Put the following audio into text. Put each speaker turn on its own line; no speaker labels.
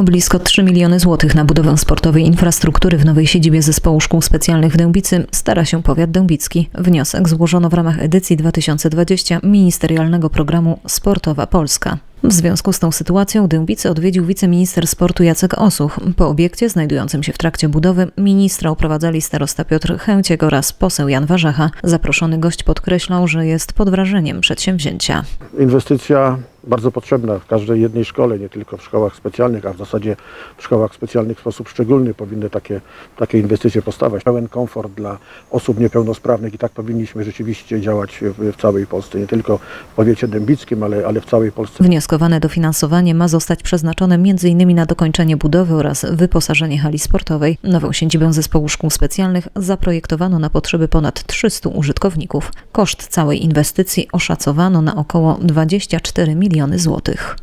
O blisko 3 miliony złotych na budowę sportowej infrastruktury w nowej siedzibie Zespołu Szkół Specjalnych w Dębicy stara się powiat dębicki. Wniosek złożono w ramach edycji 2020 ministerialnego programu Sportowa Polska. W związku z tą sytuacją Dębicy odwiedził wiceminister sportu Jacek Osuch. Po obiekcie znajdującym się w trakcie budowy ministra oprowadzali starosta Piotr Chęciek oraz poseł Jan Warzecha. Zaproszony gość podkreślał, że jest pod wrażeniem przedsięwzięcia.
inwestycja bardzo potrzebna w każdej jednej szkole, nie tylko w szkołach specjalnych, a w zasadzie w szkołach specjalnych w sposób szczególny powinny takie, takie inwestycje powstawać. Pełen komfort dla osób niepełnosprawnych i tak powinniśmy rzeczywiście działać w, w całej Polsce, nie tylko w powiecie dębickim, ale, ale w całej Polsce.
Wnioskowane dofinansowanie ma zostać przeznaczone m.in. na dokończenie budowy oraz wyposażenie hali sportowej. Nową siedzibę zespołu szkół specjalnych zaprojektowano na potrzeby ponad 300 użytkowników. Koszt całej inwestycji oszacowano na około 24 miliony złotych.